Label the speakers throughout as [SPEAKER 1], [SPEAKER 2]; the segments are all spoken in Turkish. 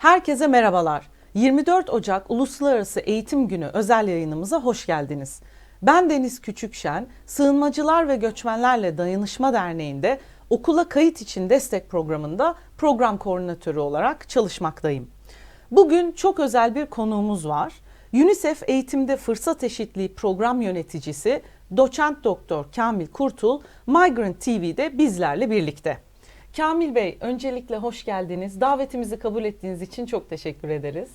[SPEAKER 1] Herkese merhabalar. 24 Ocak Uluslararası Eğitim Günü özel yayınımıza hoş geldiniz. Ben Deniz Küçükşen, Sığınmacılar ve Göçmenlerle Dayanışma Derneği'nde okula kayıt için destek programında program koordinatörü olarak çalışmaktayım. Bugün çok özel bir konuğumuz var. UNICEF Eğitimde Fırsat Eşitliği Program Yöneticisi Doçent Doktor Kamil Kurtul Migrant TV'de bizlerle birlikte. Kamil Bey öncelikle hoş geldiniz. Davetimizi kabul ettiğiniz için çok teşekkür ederiz.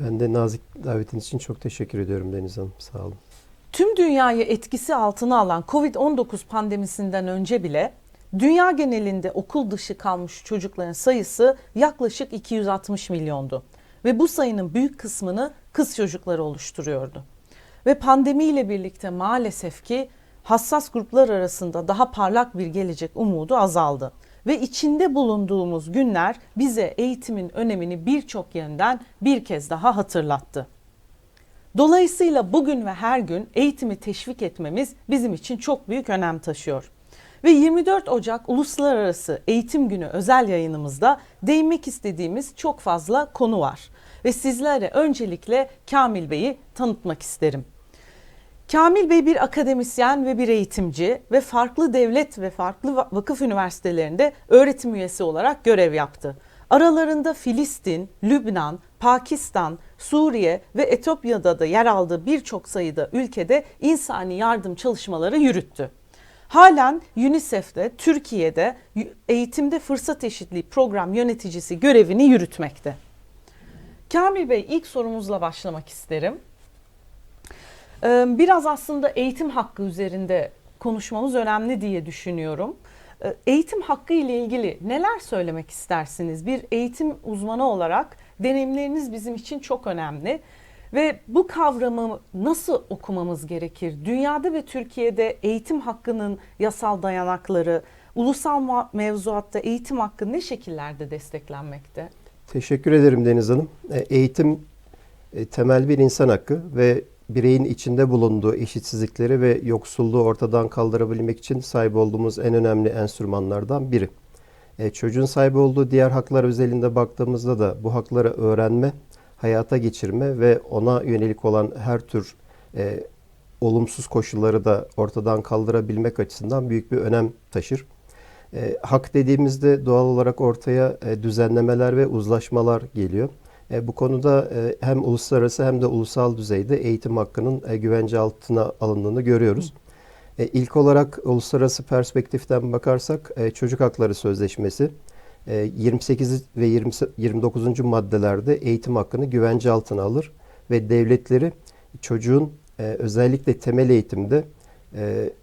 [SPEAKER 2] Ben de nazik davetiniz için çok teşekkür ediyorum Deniz Hanım. Sağ olun.
[SPEAKER 1] Tüm dünyayı etkisi altına alan Covid-19 pandemisinden önce bile dünya genelinde okul dışı kalmış çocukların sayısı yaklaşık 260 milyondu. Ve bu sayının büyük kısmını kız çocukları oluşturuyordu. Ve pandemiyle birlikte maalesef ki hassas gruplar arasında daha parlak bir gelecek umudu azaldı. Ve içinde bulunduğumuz günler bize eğitimin önemini birçok yönden bir kez daha hatırlattı. Dolayısıyla bugün ve her gün eğitimi teşvik etmemiz bizim için çok büyük önem taşıyor. Ve 24 Ocak Uluslararası Eğitim Günü özel yayınımızda değinmek istediğimiz çok fazla konu var. Ve sizlere öncelikle Kamil Bey'i tanıtmak isterim. Kamil Bey bir akademisyen ve bir eğitimci ve farklı devlet ve farklı vakıf üniversitelerinde öğretim üyesi olarak görev yaptı. Aralarında Filistin, Lübnan, Pakistan, Suriye ve Etiyopya'da da yer aldığı birçok sayıda ülkede insani yardım çalışmaları yürüttü. Halen UNICEF'te Türkiye'de eğitimde fırsat eşitliği program yöneticisi görevini yürütmekte. Kamil Bey ilk sorumuzla başlamak isterim. Biraz aslında eğitim hakkı üzerinde konuşmamız önemli diye düşünüyorum. Eğitim hakkı ile ilgili neler söylemek istersiniz? Bir eğitim uzmanı olarak deneyimleriniz bizim için çok önemli. Ve bu kavramı nasıl okumamız gerekir? Dünyada ve Türkiye'de eğitim hakkının yasal dayanakları, ulusal mevzuatta eğitim hakkı ne şekillerde desteklenmekte?
[SPEAKER 2] Teşekkür ederim Deniz Hanım. Eğitim temel bir insan hakkı ve bireyin içinde bulunduğu eşitsizlikleri ve yoksulluğu ortadan kaldırabilmek için sahip olduğumuz en önemli enstrümanlardan biri. E, çocuğun sahip olduğu diğer haklar özelinde baktığımızda da bu hakları öğrenme, hayata geçirme ve ona yönelik olan her tür e, olumsuz koşulları da ortadan kaldırabilmek açısından büyük bir önem taşır. E, hak dediğimizde doğal olarak ortaya e, düzenlemeler ve uzlaşmalar geliyor. E, bu konuda e, hem uluslararası hem de ulusal düzeyde eğitim hakkının e, güvence altına alındığını görüyoruz. İlk olarak uluslararası perspektiften bakarsak Çocuk Hakları Sözleşmesi e, 28 ve 20, 29. maddelerde eğitim hakkını güvence altına alır ve devletleri çocuğun özellikle temel eğitimde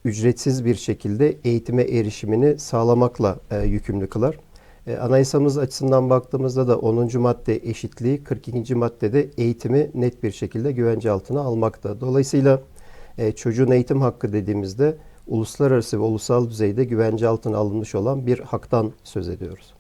[SPEAKER 2] ücretsiz bir şekilde eğitime erişimini sağlamakla yükümlü kılar. E, anayasamız açısından baktığımızda da 10. madde eşitliği, 42. maddede eğitimi net bir şekilde güvence altına almakta. Dolayısıyla e, çocuğun eğitim hakkı dediğimizde uluslararası ve ulusal düzeyde güvence altına alınmış olan bir haktan söz ediyoruz.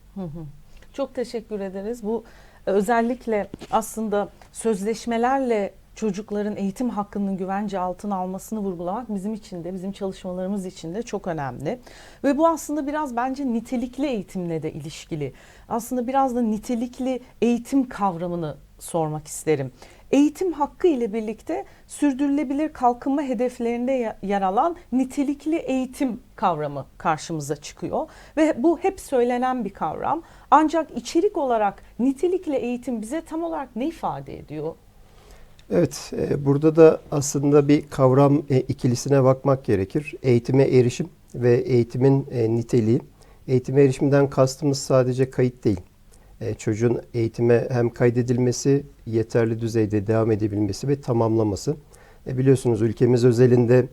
[SPEAKER 1] Çok teşekkür ederiz. Bu e, özellikle aslında sözleşmelerle çocukların eğitim hakkının güvence altına almasını vurgulamak bizim için de bizim çalışmalarımız için de çok önemli. Ve bu aslında biraz bence nitelikli eğitimle de ilişkili. Aslında biraz da nitelikli eğitim kavramını sormak isterim. Eğitim hakkı ile birlikte sürdürülebilir kalkınma hedeflerinde yer alan nitelikli eğitim kavramı karşımıza çıkıyor ve bu hep söylenen bir kavram. Ancak içerik olarak nitelikli eğitim bize tam olarak ne ifade ediyor?
[SPEAKER 2] Evet, e, burada da aslında bir kavram e, ikilisine bakmak gerekir. Eğitime erişim ve eğitimin e, niteliği. Eğitime erişimden kastımız sadece kayıt değil. Çocuğun eğitime hem kaydedilmesi, yeterli düzeyde devam edebilmesi ve tamamlaması. Biliyorsunuz ülkemiz özelinde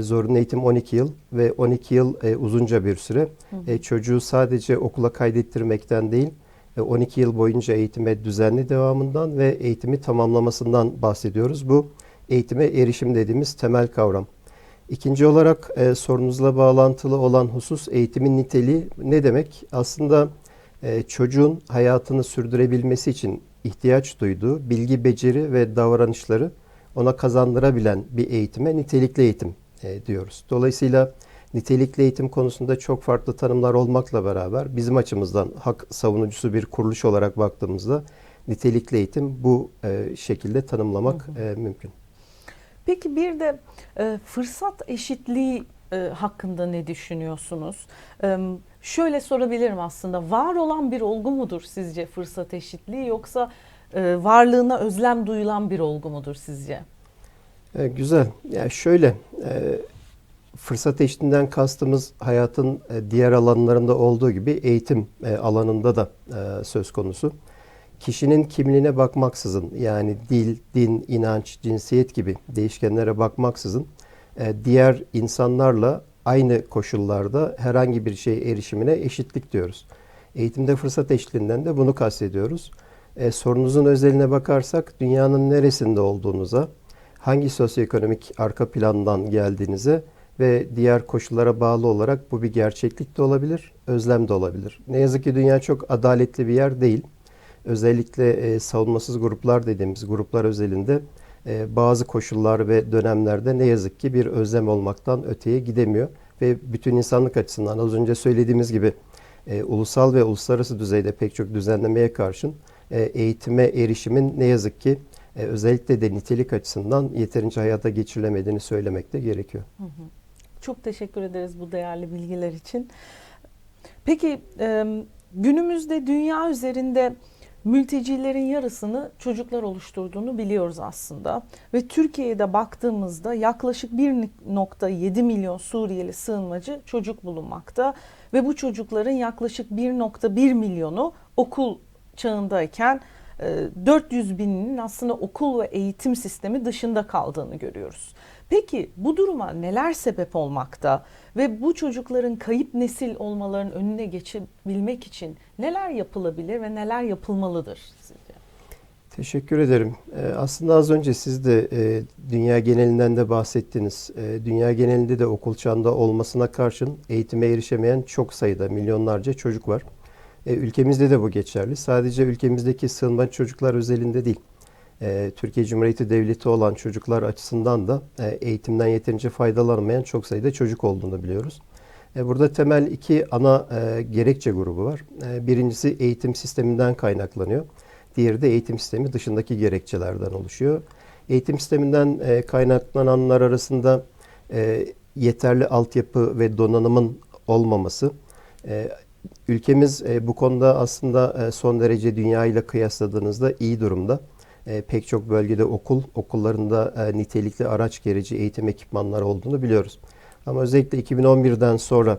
[SPEAKER 2] zorunlu eğitim 12 yıl ve 12 yıl uzunca bir süre. Hı hı. Çocuğu sadece okula kaydettirmekten değil, 12 yıl boyunca eğitime düzenli devamından ve eğitimi tamamlamasından bahsediyoruz. Bu eğitime erişim dediğimiz temel kavram. İkinci olarak e, sorunuzla bağlantılı olan husus eğitimin niteliği ne demek? Aslında e, çocuğun hayatını sürdürebilmesi için ihtiyaç duyduğu bilgi, beceri ve davranışları ona kazandırabilen bir eğitime nitelikli eğitim e, diyoruz. Dolayısıyla nitelikli eğitim konusunda çok farklı tanımlar olmakla beraber bizim açımızdan hak savunucusu bir kuruluş olarak baktığımızda nitelikli eğitim bu e, şekilde tanımlamak e, mümkün.
[SPEAKER 1] Peki bir de e, fırsat eşitliği e, hakkında ne düşünüyorsunuz? E, şöyle sorabilirim aslında var olan bir olgu mudur sizce fırsat eşitliği yoksa e, varlığına özlem duyulan bir olgu mudur sizce?
[SPEAKER 2] E, güzel. Yani şöyle e, fırsat eşitliğinden kastımız hayatın e, diğer alanlarında olduğu gibi eğitim e, alanında da e, söz konusu. Kişinin kimliğine bakmaksızın yani dil, din, inanç, cinsiyet gibi değişkenlere bakmaksızın diğer insanlarla aynı koşullarda herhangi bir şey erişimine eşitlik diyoruz. Eğitimde fırsat eşitliğinden de bunu kastediyoruz. E, sorunuzun özeline bakarsak dünyanın neresinde olduğunuza, hangi sosyoekonomik arka plandan geldiğinize ve diğer koşullara bağlı olarak bu bir gerçeklik de olabilir, özlem de olabilir. Ne yazık ki dünya çok adaletli bir yer değil. Özellikle e, savunmasız gruplar dediğimiz gruplar özelinde e, bazı koşullar ve dönemlerde ne yazık ki bir özlem olmaktan öteye gidemiyor. Ve bütün insanlık açısından az önce söylediğimiz gibi e, ulusal ve uluslararası düzeyde pek çok düzenlemeye karşın e, eğitime erişimin ne yazık ki e, özellikle de nitelik açısından yeterince hayata geçirilemediğini söylemek de gerekiyor.
[SPEAKER 1] Çok teşekkür ederiz bu değerli bilgiler için. Peki günümüzde dünya üzerinde mültecilerin yarısını çocuklar oluşturduğunu biliyoruz aslında. Ve Türkiye'de baktığımızda yaklaşık 1.7 milyon Suriyeli sığınmacı çocuk bulunmakta. Ve bu çocukların yaklaşık 1.1 milyonu okul çağındayken 400 bininin aslında okul ve eğitim sistemi dışında kaldığını görüyoruz. Peki bu duruma neler sebep olmakta ve bu çocukların kayıp nesil olmalarının önüne geçebilmek için neler yapılabilir ve neler yapılmalıdır sizce?
[SPEAKER 2] Teşekkür ederim. Ee, aslında az önce siz de e, dünya genelinden de bahsettiniz. E, dünya genelinde de okul çağında olmasına karşın eğitime erişemeyen çok sayıda milyonlarca çocuk var. E, ülkemizde de bu geçerli. Sadece ülkemizdeki sığınmacı çocuklar özelinde değil. E, Türkiye Cumhuriyeti Devleti olan çocuklar açısından da e, eğitimden yeterince faydalanmayan çok sayıda çocuk olduğunu biliyoruz. E, burada temel iki ana e, gerekçe grubu var. E, birincisi eğitim sisteminden kaynaklanıyor. Diğeri de eğitim sistemi dışındaki gerekçelerden oluşuyor. Eğitim sisteminden e, kaynaklananlar arasında e, yeterli altyapı ve donanımın olmaması. E, ülkemiz e, bu konuda aslında e, son derece dünya ile kıyasladığınızda iyi durumda. E, pek çok bölgede okul, okullarında e, nitelikli araç gerici eğitim ekipmanları olduğunu biliyoruz. Ama özellikle 2011'den sonra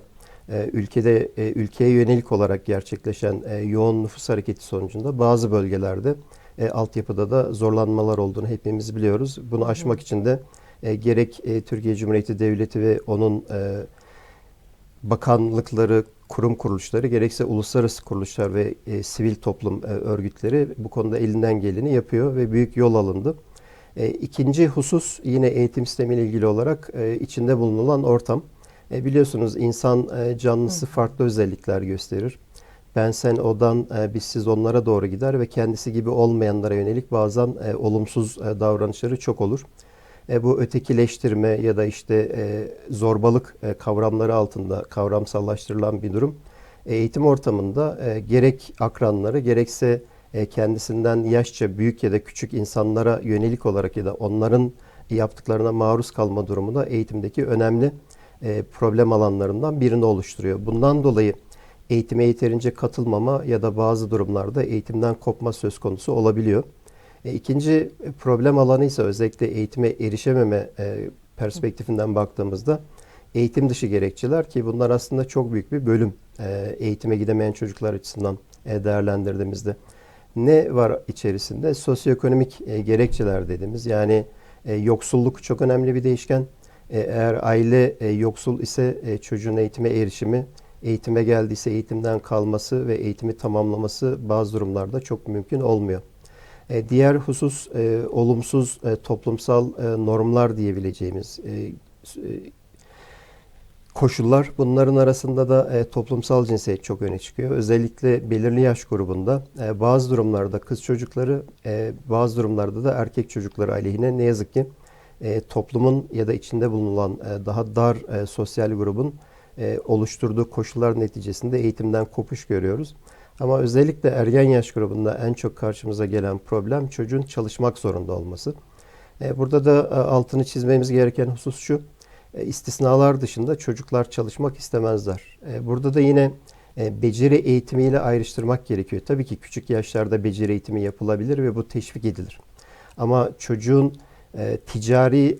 [SPEAKER 2] e, ülkede e, ülkeye yönelik olarak gerçekleşen e, yoğun nüfus hareketi sonucunda bazı bölgelerde e, altyapıda da zorlanmalar olduğunu hepimiz biliyoruz. Bunu aşmak için de e, gerek e, Türkiye Cumhuriyeti Devleti ve onun e, bakanlıkları, kurum kuruluşları gerekse uluslararası kuruluşlar ve e, sivil toplum e, örgütleri bu konuda elinden geleni yapıyor ve büyük yol alındı. E, ikinci husus yine eğitim sistemiyle ilgili olarak e, içinde bulunulan ortam. E, biliyorsunuz insan e, canlısı farklı özellikler gösterir. Ben sen odan e, biz siz onlara doğru gider ve kendisi gibi olmayanlara yönelik bazen e, olumsuz e, davranışları çok olur. E, bu ötekileştirme ya da işte e, zorbalık e, kavramları altında kavramsallaştırılan bir durum. E, eğitim ortamında e, gerek akranları gerekse e, kendisinden yaşça büyük ya da küçük insanlara yönelik olarak ya da onların yaptıklarına maruz kalma durumu da eğitimdeki önemli e, problem alanlarından birini oluşturuyor. Bundan dolayı eğitime yeterince katılmama ya da bazı durumlarda eğitimden kopma söz konusu olabiliyor. E, ikinci problem alanı ise özellikle eğitime erişememe e, perspektifinden baktığımızda eğitim dışı gerekçeler ki bunlar aslında çok büyük bir bölüm e, eğitime gidemeyen çocuklar açısından e, değerlendirdiğimizde. Ne var içerisinde? Sosyoekonomik gerekçeler dediğimiz yani yoksulluk çok önemli bir değişken. Eğer aile yoksul ise çocuğun eğitime erişimi, eğitime geldiyse eğitimden kalması ve eğitimi tamamlaması bazı durumlarda çok mümkün olmuyor. E, diğer husus e, olumsuz e, toplumsal normlar diyebileceğimiz koşullar. Bunların arasında da toplumsal cinsiyet çok öne çıkıyor. Özellikle belirli yaş grubunda bazı durumlarda kız çocukları, bazı durumlarda da erkek çocukları aleyhine ne yazık ki toplumun ya da içinde bulunan daha dar sosyal grubun oluşturduğu koşullar neticesinde eğitimden kopuş görüyoruz. Ama özellikle ergen yaş grubunda en çok karşımıza gelen problem çocuğun çalışmak zorunda olması. E, Burada da e, altını çizmemiz gereken husus şu. e, istisnalar dışında çocuklar çalışmak istemezler. Burada da yine beceri eğitimiyle ayrıştırmak gerekiyor. Tabii ki küçük yaşlarda beceri eğitimi yapılabilir ve bu teşvik edilir. Ama çocuğun ticari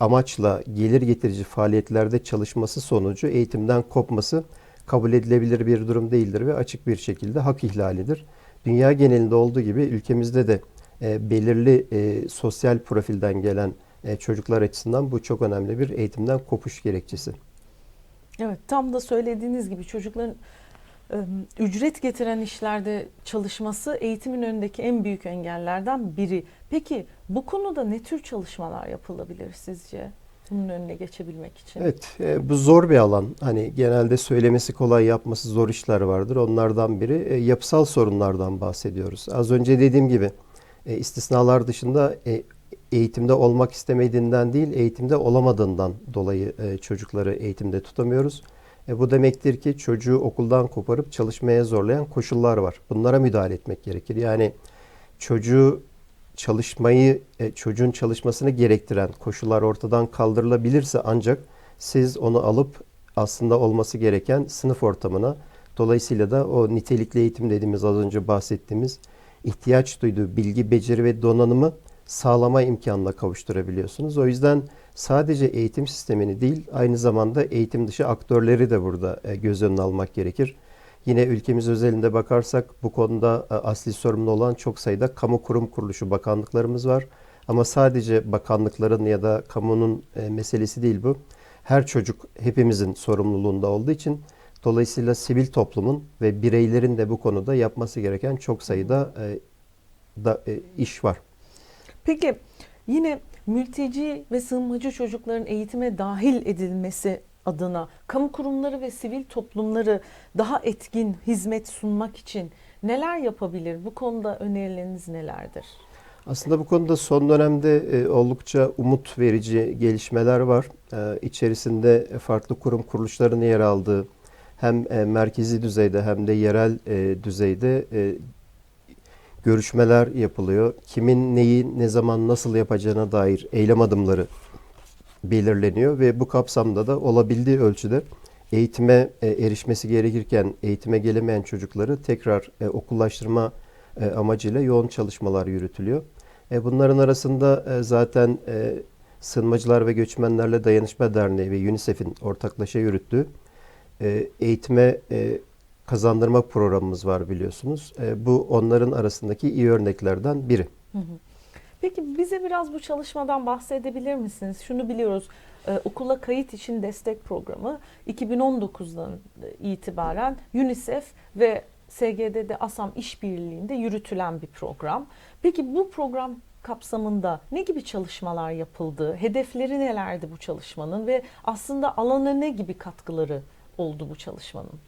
[SPEAKER 2] amaçla gelir getirici faaliyetlerde çalışması sonucu eğitimden kopması kabul edilebilir bir durum değildir ve açık bir şekilde hak ihlalidir. Dünya genelinde olduğu gibi ülkemizde de e, belirli e, sosyal profilden gelen e, çocuklar açısından bu çok önemli bir eğitimden kopuş gerekçesi.
[SPEAKER 1] Evet tam da söylediğiniz gibi çocukların e, ücret getiren işlerde çalışması eğitimin önündeki en büyük engellerden biri. Peki bu konuda ne tür çalışmalar yapılabilir sizce? Bunun önüne geçebilmek için.
[SPEAKER 2] Evet, e, bu zor bir alan. Hani genelde söylemesi kolay, yapması zor işler vardır. Onlardan biri e, yapısal sorunlardan bahsediyoruz. Az önce dediğim gibi e, istisnalar dışında e, eğitimde olmak istemediğinden değil, eğitimde olamadığından dolayı e, çocukları eğitimde tutamıyoruz. E, bu demektir ki çocuğu okuldan koparıp çalışmaya zorlayan koşullar var. Bunlara müdahale etmek gerekir. Yani çocuğu çalışmayı, e, çocuğun çalışmasını gerektiren koşullar ortadan kaldırılabilirse ancak siz onu alıp aslında olması gereken sınıf ortamına, dolayısıyla da o nitelikli eğitim dediğimiz az önce bahsettiğimiz ihtiyaç duyduğu bilgi, beceri ve donanımı sağlama imkanına kavuşturabiliyorsunuz. O yüzden sadece eğitim sistemini değil, aynı zamanda eğitim dışı aktörleri de burada e, göz önüne almak gerekir. Yine ülkemiz özelinde bakarsak bu konuda e, asli sorumlu olan çok sayıda kamu kurum kuruluşu bakanlıklarımız var. Ama sadece bakanlıkların ya da kamunun e, meselesi değil bu. Her çocuk hepimizin sorumluluğunda olduğu için dolayısıyla sivil toplumun ve bireylerin de bu konuda yapması gereken çok sayıda e, da, iş var.
[SPEAKER 1] Peki yine mülteci ve sığınmacı çocukların eğitime dahil edilmesi adına kamu kurumları ve sivil toplumları daha etkin hizmet sunmak için neler yapabilir? Bu konuda önerileriniz nelerdir?
[SPEAKER 2] Aslında bu konuda son dönemde e, oldukça umut verici gelişmeler var. E, içerisinde farklı kurum kuruluşların yer aldığı hem e, merkezi düzeyde hem de yerel düzeyde görüşmeler yapılıyor. Kimin neyi ne zaman nasıl yapacağına dair eylem adımları belirleniyor ve bu kapsamda da olabildiği ölçüde eğitime e, erişmesi gerekirken eğitime gelemeyen çocukları tekrar e, okullaştırma e, amacıyla yoğun çalışmalar yürütülüyor. Bunların arasında zaten Sığınmacılar ve Göçmenlerle Dayanışma Derneği ve UNICEF'in ortaklaşa yürüttüğü eğitime kazandırma programımız var biliyorsunuz. Bu onların arasındaki iyi örneklerden biri.
[SPEAKER 1] Hı hı. Peki bize biraz bu çalışmadan bahsedebilir misiniz? Şunu biliyoruz, e, okula kayıt için destek programı 2019'dan itibaren UNICEF ve SGD'de ASAM işbirliğinde yürütülen bir program. Peki bu program kapsamında ne gibi çalışmalar yapıldı? Hedefleri nelerdi bu çalışmanın ve aslında alana ne gibi katkıları oldu bu çalışmanın?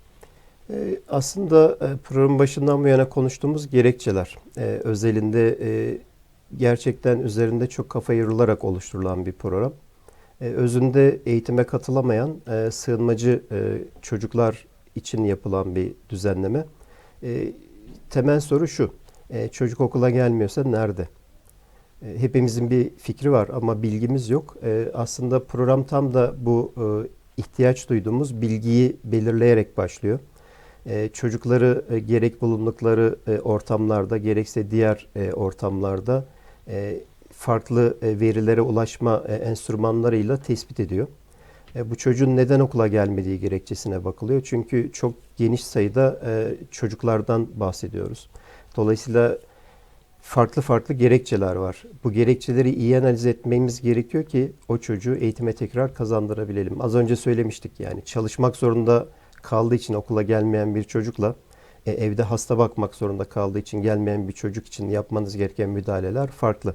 [SPEAKER 2] E, aslında e, programın başından bu yana konuştuğumuz gerekçeler e, özelinde e, gerçekten üzerinde çok kafa yorularak oluşturulan bir program. E, özünde eğitime katılamayan e, sığınmacı e, çocuklar için yapılan bir düzenleme. E, temel soru şu, e, çocuk okula gelmiyorsa nerede? E, hepimizin bir fikri var ama bilgimiz yok. E, aslında program tam da bu e, ihtiyaç duyduğumuz bilgiyi belirleyerek başlıyor. E, çocukları e, gerek bulundukları e, ortamlarda gerekse diğer e, ortamlarda farklı e, verilere ulaşma e, enstrümanlarıyla tespit ediyor. E, bu çocuğun neden okula gelmediği gerekçesine bakılıyor. Çünkü çok geniş sayıda e, çocuklardan bahsediyoruz. Dolayısıyla farklı farklı gerekçeler var. Bu gerekçeleri iyi analiz etmemiz gerekiyor ki o çocuğu eğitime tekrar kazandırabilelim. Az önce söylemiştik yani çalışmak zorunda kaldığı için okula gelmeyen bir çocukla e, evde hasta bakmak zorunda kaldığı için gelmeyen bir çocuk için yapmanız gereken müdahaleler farklı.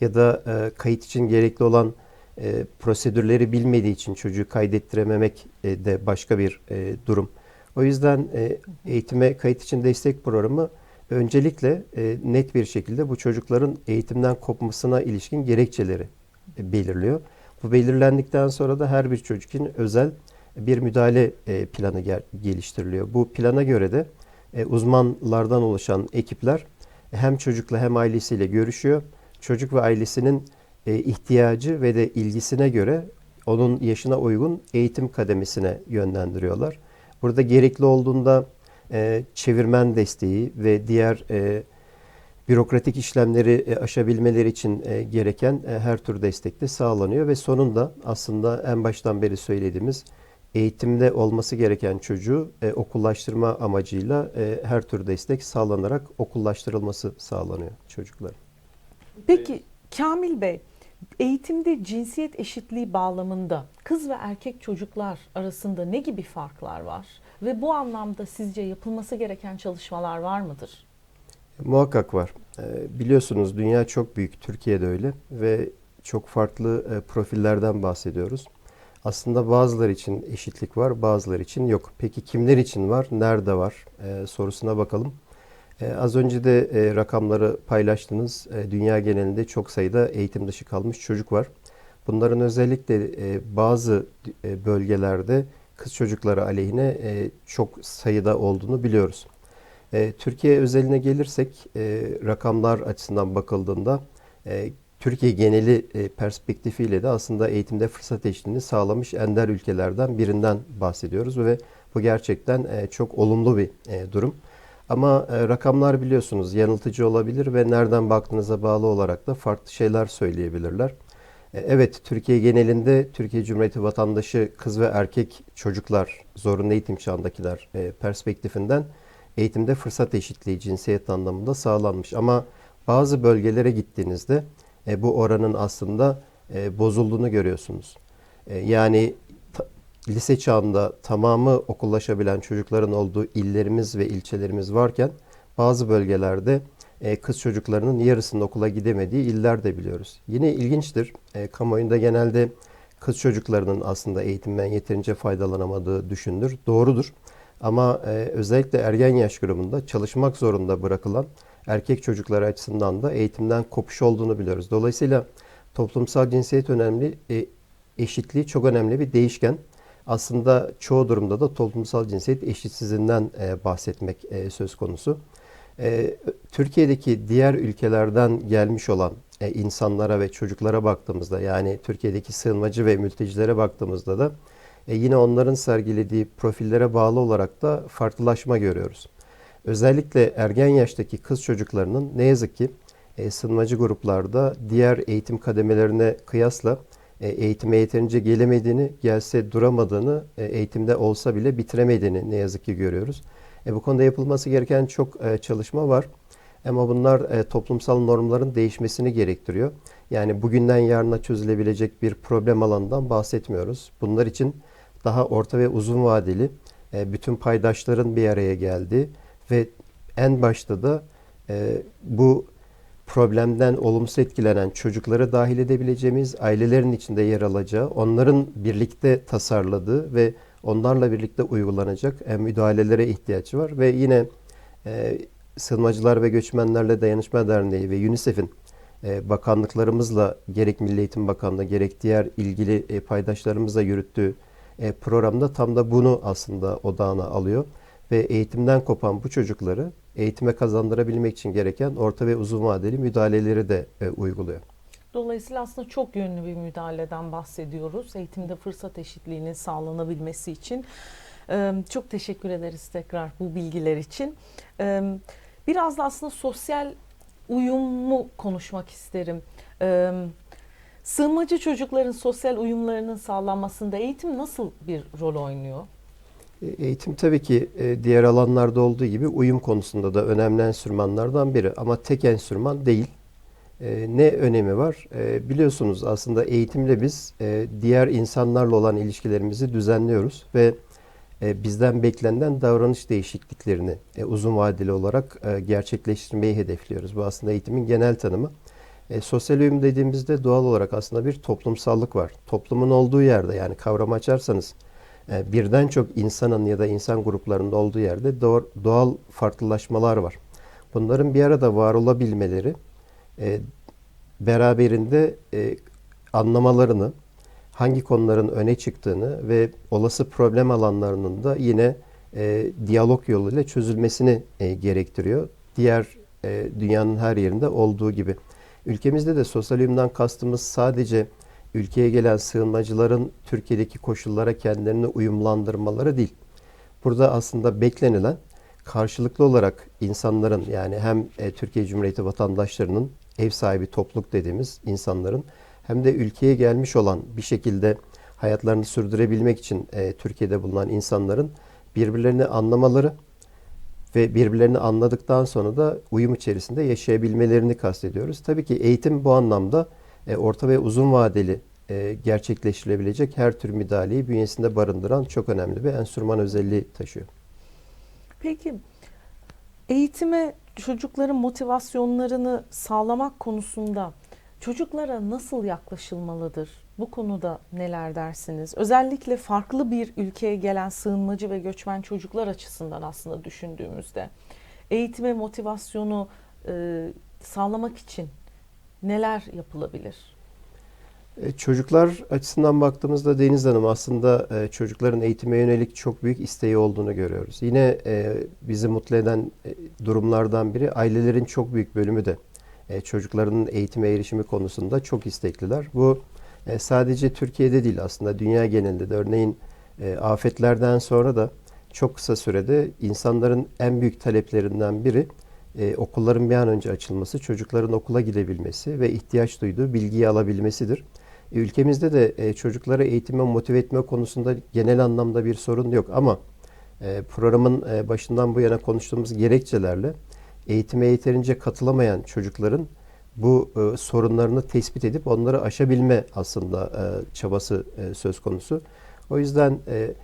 [SPEAKER 2] Ya da e, kayıt için gerekli olan e, prosedürleri bilmediği için çocuğu kaydettirememek de başka bir durum. O yüzden eğitime kayıt için destek programı öncelikle net bir şekilde bu çocukların eğitimden kopmasına ilişkin gerekçeleri belirliyor. Bu belirlendikten sonra da her bir çocuk için özel bir müdahale planı geliştiriliyor. Bu plana göre de e, uzmanlardan oluşan ekipler hem çocukla hem ailesiyle görüşüyor. Çocuk ve ailesinin e, ihtiyacı ve de ilgisine göre onun yaşına uygun eğitim kademesine yönlendiriyorlar. Burada gerekli olduğunda e, çevirmen desteği ve diğer bürokratik işlemleri e, aşabilmeleri için gereken her tür destek de sağlanıyor ve sonunda aslında en baştan beri söylediğimiz eğitimde olması gereken çocuğu e, okullaştırma amacıyla e, her tür destek sağlanarak okullaştırılması sağlanıyor çocukların.
[SPEAKER 1] Peki Kamil Bey, eğitimde cinsiyet eşitliği bağlamında kız ve erkek çocuklar arasında ne gibi farklar var? Ve bu anlamda sizce yapılması gereken çalışmalar var mıdır?
[SPEAKER 2] Muhakkak var. E, biliyorsunuz dünya çok büyük, Türkiye'de öyle ve çok farklı e, profillerden bahsediyoruz. Aslında bazıları için eşitlik var, bazıları için yok. Peki kimler için var, nerede var e, sorusuna bakalım. E, az önce de e, rakamları paylaştınız. E, dünya genelinde çok sayıda eğitim dışı kalmış çocuk var. Bunların özellikle e, bazı e, bölgelerde kız çocukları aleyhine e, çok sayıda olduğunu biliyoruz. E, Türkiye özeline gelirsek e, rakamlar açısından bakıldığında e, Türkiye geneli e, perspektifiyle de aslında eğitimde fırsat eşitliğini sağlamış ender ülkelerden birinden bahsediyoruz ve bu gerçekten e, çok olumlu bir e, durum. Ama rakamlar biliyorsunuz yanıltıcı olabilir ve nereden baktığınıza bağlı olarak da farklı şeyler söyleyebilirler. Evet, Türkiye genelinde Türkiye Cumhuriyeti vatandaşı kız ve erkek çocuklar, zorunlu eğitim çağındakiler perspektifinden eğitimde fırsat eşitliği cinsiyet anlamında sağlanmış. Ama bazı bölgelere gittiğinizde e, bu oranın aslında e, bozulduğunu görüyorsunuz. E, yani ta- lise çağında tamamı okullaşabilen çocukların olduğu illerimiz ve ilçelerimiz varken bazı bölgelerde e, kız çocuklarının yarısının okula gidemediği iller de biliyoruz. Yine ilginçtir. E, kamuoyunda genelde kız çocuklarının aslında eğitimden yeterince faydalanamadığı düşünülür. Doğrudur. Ama e, özellikle ergen yaş grubunda çalışmak zorunda bırakılan erkek çocukları açısından da eğitimden kopuş olduğunu biliyoruz. Dolayısıyla toplumsal cinsiyet önemli, e, eşitliği çok önemli bir değişken. Aslında çoğu durumda da toplumsal cinsiyet eşitsizliğinden e, bahsetmek e, söz konusu. Türkiye'deki diğer ülkelerden gelmiş olan insanlara ve çocuklara baktığımızda yani Türkiye'deki sığınmacı ve mültecilere baktığımızda da yine onların sergilediği profillere bağlı olarak da farklılaşma görüyoruz. Özellikle ergen yaştaki kız çocuklarının ne yazık ki e, sığınmacı gruplarda diğer eğitim kademelerine kıyasla e, eğitime yeterince gelemediğini, gelse duramadığını, e, eğitimde olsa bile bitiremediğini ne yazık ki görüyoruz. E, bu konuda yapılması gereken çok e, çalışma var. Ama bunlar e, toplumsal normların değişmesini gerektiriyor. Yani bugünden yarına çözülebilecek bir problem alanından bahsetmiyoruz. Bunlar için daha orta ve uzun vadeli e, bütün paydaşların bir araya geldiği ve en başta da e, bu problemden olumsuz etkilenen çocukları dahil edebileceğimiz ailelerin içinde yer alacağı, onların birlikte tasarladığı ve onlarla birlikte uygulanacak e, müdahalelere ihtiyaç var. Ve yine e, Sığınmacılar ve Göçmenlerle Dayanışma Derneği ve UNICEF'in e, bakanlıklarımızla gerek Milli Eğitim Bakanlığı gerek diğer ilgili e, paydaşlarımızla yürüttüğü e, programda tam da bunu aslında odağına alıyor ve eğitimden kopan bu çocukları eğitime kazandırabilmek için gereken orta ve uzun vadeli müdahaleleri de e, uyguluyor.
[SPEAKER 1] Dolayısıyla aslında çok yönlü bir müdahaleden bahsediyoruz. Eğitimde fırsat eşitliğinin sağlanabilmesi için. Ee, Çok teşekkür ederiz tekrar bu bilgiler için. Ee, Biraz da aslında sosyal uyumu konuşmak isterim. Ee, Sığınmacı çocukların sosyal uyumlarının sağlanmasında eğitim nasıl bir rol oynuyor?
[SPEAKER 2] E, Eğitim tabii ki e, diğer alanlarda olduğu gibi uyum konusunda da önemli enstrümanlardan biri ama tek enstrüman değil. E, Ne önemi var? Biliyorsunuz aslında eğitimle biz diğer insanlarla olan ilişkilerimizi düzenliyoruz ve bizden beklenen davranış değişikliklerini uzun vadeli olarak gerçekleştirmeyi hedefliyoruz. Bu aslında eğitimin genel tanımı. E, sosyal uyum dediğimizde doğal olarak aslında bir toplumsallık var. Toplumun olduğu yerde yani kavramı açarsanız birden çok insanın ya da insan gruplarının olduğu yerde doğ- doğal farklılaşmalar var. Bunların bir arada var olabilmeleri e, beraberinde e, anlamalarını, hangi konuların öne çıktığını ve olası problem alanlarının da yine e, diyalog yoluyla çözülmesini e, gerektiriyor. Diğer e, dünyanın her yerinde olduğu gibi. Ülkemizde de sosyal uyumdan kastımız sadece ülkeye gelen sığınmacıların Türkiye'deki koşullara kendilerini uyumlandırmaları değil. Burada aslında beklenilen karşılıklı olarak insanların yani hem e, Türkiye Cumhuriyeti vatandaşlarının ev sahibi topluluk dediğimiz insanların hem de ülkeye gelmiş olan bir şekilde hayatlarını sürdürebilmek için e, Türkiye'de bulunan insanların birbirlerini anlamaları ve birbirlerini anladıktan sonra da uyum içerisinde yaşayabilmelerini kastediyoruz. Tabii ki eğitim bu anlamda e, orta ve uzun vadeli e, gerçekleştirilebilecek her tür müdahaleyi bünyesinde barındıran çok önemli bir enstrüman özelliği taşıyor.
[SPEAKER 1] Peki eğitime çocukların motivasyonlarını sağlamak konusunda çocuklara nasıl yaklaşılmalıdır? Bu konuda neler dersiniz? Özellikle farklı bir ülkeye gelen sığınmacı ve göçmen çocuklar açısından aslında düşündüğümüzde eğitime motivasyonu e, sağlamak için neler yapılabilir?
[SPEAKER 2] E, Çocuklar açısından baktığımızda Deniz Hanım aslında e, çocukların eğitime yönelik çok büyük isteği olduğunu görüyoruz. Yine e, bizi mutlu eden durumlardan biri ailelerin çok büyük bölümü de çocuklarının eğitime erişimi konusunda çok istekliler. Bu sadece Türkiye'de değil aslında dünya genelinde de örneğin afetlerden sonra da çok kısa sürede insanların en büyük taleplerinden biri e, okulların bir an önce açılması, çocukların okula gidebilmesi ve ihtiyaç duyduğu bilgiyi alabilmesidir. E, Ülkemizde de e, çocukları eğitime motive etme konusunda genel anlamda bir sorun yok ama e, programın e, başından bu yana konuştuğumuz gerekçelerle eğitime yeterince katılamayan çocukların bu e, sorunlarını tespit edip onları aşabilme aslında e, çabası e, söz konusu. O yüzden e,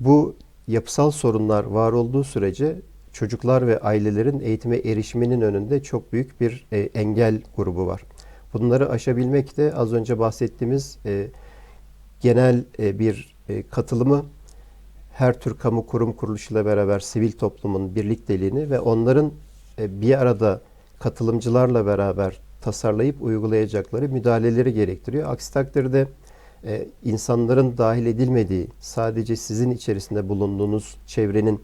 [SPEAKER 2] bu yapısal sorunlar var olduğu sürece çocuklar ve ailelerin eğitime erişiminin önünde çok büyük bir e, engel grubu var. Bunları aşabilmek de az önce bahsettiğimiz e, genel e, bir e, katılımı her tür kamu kurum kuruluşuyla beraber sivil toplumun birlikteliğini ve onların e, bir arada katılımcılarla beraber tasarlayıp uygulayacakları müdahaleleri gerektiriyor. Aksi takdirde e, insanların dahil edilmediği, sadece sizin içerisinde bulunduğunuz çevrenin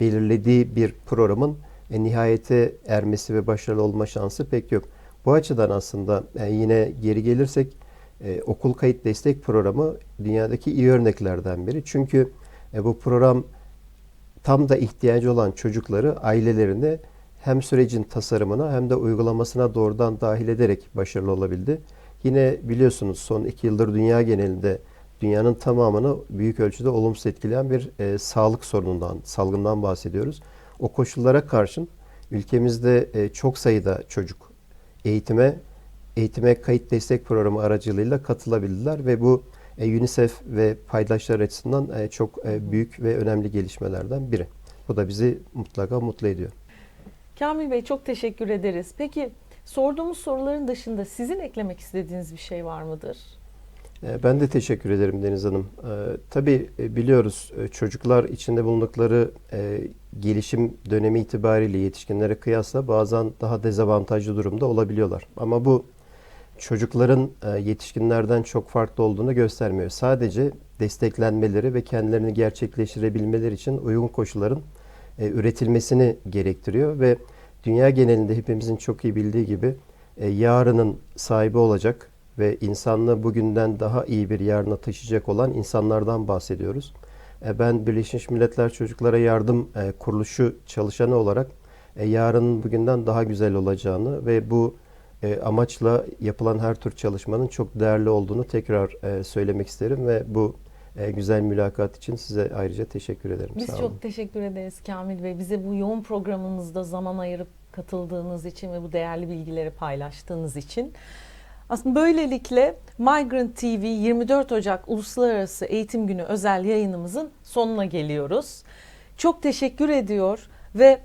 [SPEAKER 2] belirlediği bir programın e, nihayete ermesi ve başarılı olma şansı pek yok. Bu açıdan aslında e, yine geri gelirsek e, okul kayıt destek programı dünyadaki iyi örneklerden biri. Çünkü e, bu program tam da ihtiyacı olan çocukları ailelerine hem sürecin tasarımına hem de uygulamasına doğrudan dahil ederek başarılı olabildi. Yine biliyorsunuz son iki yıldır dünya genelinde dünyanın tamamını büyük ölçüde olumsuz etkileyen bir e, sağlık sorunundan, salgından bahsediyoruz. O koşullara karşın ülkemizde e, çok sayıda çocuk eğitime eğitime kayıt destek programı aracılığıyla katılabildiler ve bu e, UNICEF ve paydaşlar açısından e, çok e, büyük ve önemli gelişmelerden biri. Bu da bizi mutlaka mutlu ediyor.
[SPEAKER 1] Kamil Bey çok teşekkür ederiz. Peki sorduğumuz soruların dışında sizin eklemek istediğiniz bir şey var mıdır?
[SPEAKER 2] E, Ben de teşekkür ederim Deniz Hanım. E, Tabii e, biliyoruz e, çocuklar içinde bulundukları e, gelişim dönemi itibariyle yetişkinlere kıyasla bazen daha dezavantajlı durumda olabiliyorlar. Ama bu çocukların yetişkinlerden çok farklı olduğunu göstermiyor. Sadece desteklenmeleri ve kendilerini gerçekleştirebilmeleri için uygun koşulların üretilmesini gerektiriyor ve dünya genelinde hepimizin çok iyi bildiği gibi yarının sahibi olacak ve insanlığı bugünden daha iyi bir yarına taşıyacak olan insanlardan bahsediyoruz. E, Ben Birleşmiş Milletler Çocuklara Yardım e, Kuruluşu çalışanı olarak e, yarının bugünden daha güzel olacağını ve bu e, amaçla yapılan her tür çalışmanın çok değerli olduğunu tekrar e, söylemek isterim ve bu e, güzel mülakat için size ayrıca teşekkür ederim.
[SPEAKER 1] Biz
[SPEAKER 2] Sağ
[SPEAKER 1] çok
[SPEAKER 2] olun.
[SPEAKER 1] teşekkür ederiz Kamil Bey. Bize bu yoğun programımızda zaman ayırıp katıldığınız için ve bu değerli bilgileri paylaştığınız için. Aslında böylelikle Migrant TV 24 Ocak Uluslararası Eğitim Günü özel yayınımızın sonuna geliyoruz. Çok teşekkür ediyor ve